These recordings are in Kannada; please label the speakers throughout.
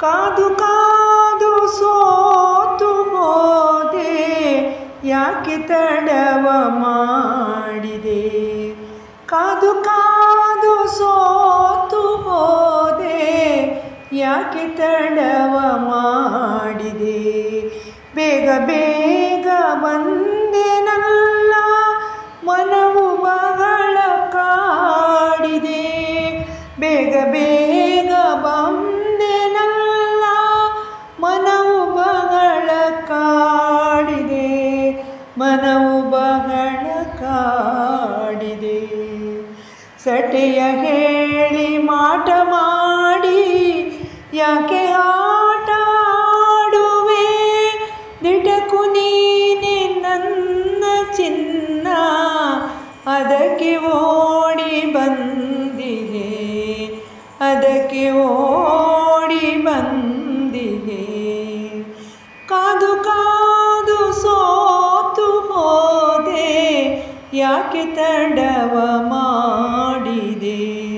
Speaker 1: ಕಾದು ಕಾದು ಸೋತು ಹೋದೆ, ಯಾಕೆ ತಡವ ಮಾಡಿದೆ? ಕಾದು ಕಾದು ಸೋತು ಹೋದೆ, ಯಾಕೆ ತಡವ ಮಾಡಿದೆ? ಬೇಗ ಬೇಗ ಬಂದೆನಲ್ಲ ಮನವು ಕಾಡಿದೆ. ಸಟೆಯ ಹೇಳಿ ಮಾಟ ಮಾಡಿ, ಯಾಕೆ ಆಟ ಆಡುವೆ? ದಿಟಕು ನೀನೆ ನನ್ನ ಚಿನ್ನ, ಅದಕ್ಕೆ ಓಡಿ ಬಂದಿದೆ. ಅದಕ್ಕೆ ಓಡಿ ಯಾಕೆ ತಡವ ಮಾಡಿದೆ?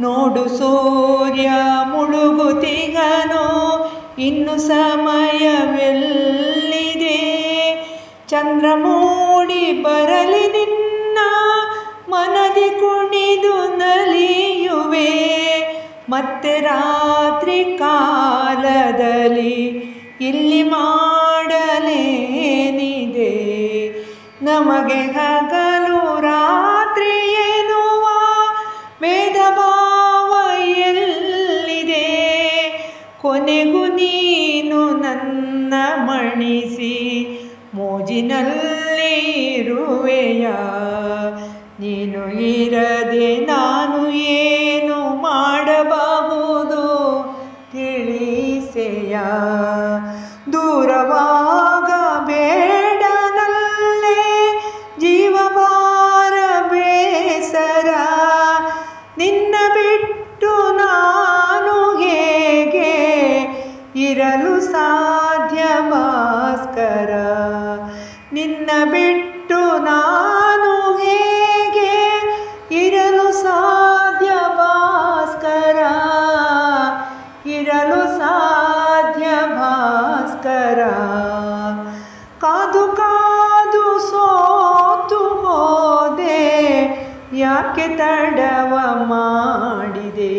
Speaker 1: ನೋಡು ಸೂರ್ಯ ಮುಳುಗುತಿಗನೋ ಇನ್ನು ಸಮಯವೆಲ್ಲಿದೆ? ಚಂದ್ರ ಮೂಡಿ ಬರಲಿ ನಿನ್ನ, ಮನದಿ ಕುಣಿದು ನಲಿಯುವೆ. ಮತ್ತೆ ರಾತ್ರಿ ಕಾಲದಲ್ಲಿ ಇಲ್ಲಿ ಮಾಡಲೇನಿದೆ ನಮಗೆ ಹಗಲು ರಾತ್ರಿ ಎನ್ನುವ ಭಾವ ಎಲ್ಲಿದೆ ಕೊನೆಗೂ ನೀನು ನನ್ನ ಮಣಿಸಿ ಮೋಜಿನಲ್ಲಿರುವೆಯ? ನೀನು ಇರದೆ ನಿನ್ನ ಬಿಟ್ಟು ನಾನು ಹೇಗೆ ಇರಲು ಸಾಧ್ಯ, ಭಾಸ್ಕರ? ನಿನ್ನ ಬಿಟ್ಟು ನಾನು ಹೇಗೆ ಇರಲು ಸಾಧ್ಯ, ಭಾಸ್ಕರ? ಇರಲು ಸಾಧ್ಯ, ಭಾಸ್ಕರ? ಯಾಕೆ ತಡವ ಮಾಡಿದೆ.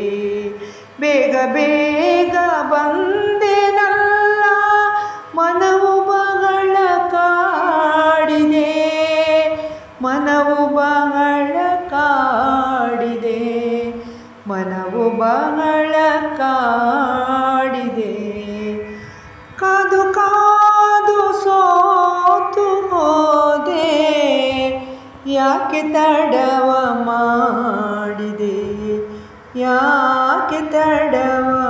Speaker 1: ಬೇಗ ಬೇಗ ಬಂದೆನಲ್ಲ ಮನವು ಬಹಳ ಕಾಡಿದೆ. ಮನವು ಬಹಳ ಕಾಡಿದೆ. ಮನವು ಬಹಳ ಯಾಕೆ ತಡವ ಮಾಡಿದೆ? ಯಾಕೆ ತಡವ